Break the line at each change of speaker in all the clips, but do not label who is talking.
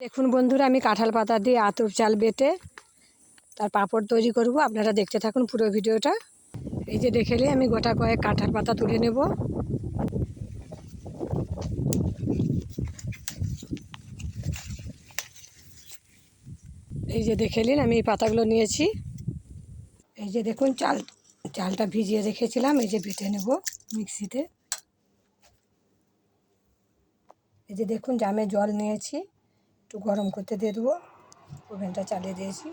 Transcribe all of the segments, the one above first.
দেখুন বন্ধুরা, আমি কাঁঠাল পাতা দিয়ে আতপ চাল বেটে তার পাঁপড় তৈরি করব। আপনারা দেখতে থাকুন পুরো ভিডিওটা। এই যে দেখেলে আমি গোটা কয়েক কাঁঠাল পাতা তুলে নেব। এই যে দেখে নিন, আমি এই পাতাগুলো নিয়েছি। এই যে দেখুন, চাল, চালটা ভিজিয়ে রেখেছিলাম, এই যে বেটে নেব মিক্সিতে। এই যে দেখুন, জামে জল নিয়েছি। একটু গরম করতে দিয়ে দেবো। ওভেনটা চালিয়ে দিয়েছি।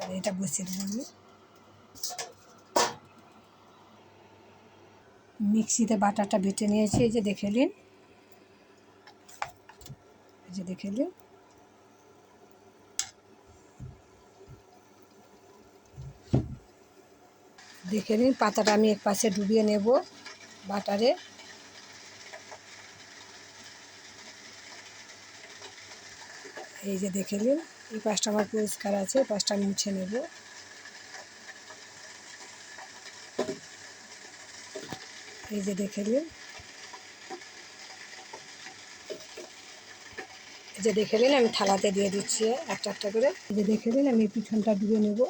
আর এটা বসিয়ে দেবো আমি। মিক্সিতে বাটারটা বেটে নিয়েছি, এই যে দেখে নিন। এই যে দেখে নিন। দেখে নিন, পাতাটা আমি এক পাশে ডুবিয়ে নেব বাটারে। এই যে দেখে নিন, এই পাশটা আমার পরিষ্কার আছে, এই পাশটা আমি মুছে নেব। এই যে দেখে নিন। এই যে দেখে নিন, আমি থালাতে দিয়ে দিচ্ছি একটা একটা করে। এই যে দেখে নিন, আমি পিছনটা ডুবে নেব।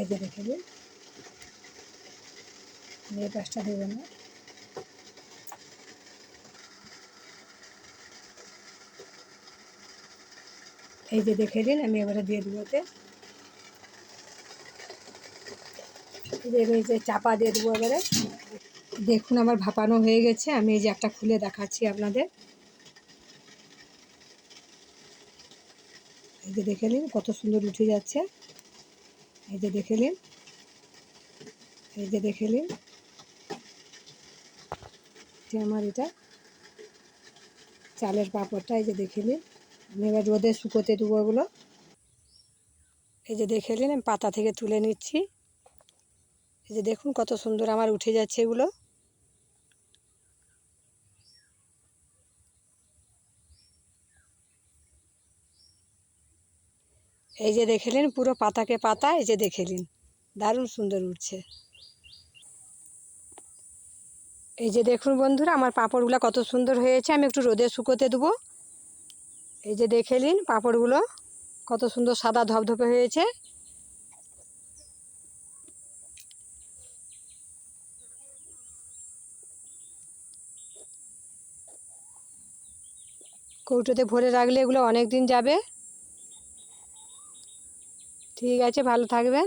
এই যে দেখে নিন। এই পাশটা দেবো না। এই যে দেখে নিন, আমি এবারে দিয়ে দেবো এতে এই যে চাপা দিয়ে দেবো এবারে। দেখুন আমার ভাপানো হয়ে গেছে, আমি এই যে একটা খুলে দেখাচ্ছি আপনাদের। এই যে দেখে নিন, কত সুন্দর উঠে যাচ্ছে। এই যে দেখে নিন। এই যে দেখে নিন। আমার এটা চালের পাঁপড়টা, এই যে দেখে নিন। আমি এবার রোদে শুকোতে দেবো ওগুলো এই যে দেখে নিন আমি পাতা থেকে তুলে নিচ্ছি। এই যে দেখুন কত সুন্দর আমার উঠে যাচ্ছে এগুলো। এই যে দেখে নিন পুরো পাতাকে পাতা, এই যে দেখে নিন দারুণ সুন্দর উঠছে। এই যে দেখুন বন্ধুরা, আমার পাঁপড়গুলো কত সুন্দর হয়েছে, আমি একটু রোদে শুকোতে দেবো। এই যে দেখে নিন পাঁপড়গুলো, কত সুন্দর সাদা ধপধপে হয়েছে। কৌটোতে ভরে রাখলে এগুলো অনেক দিন যাবে। ঠিক আছে, ভালো থাকবেন।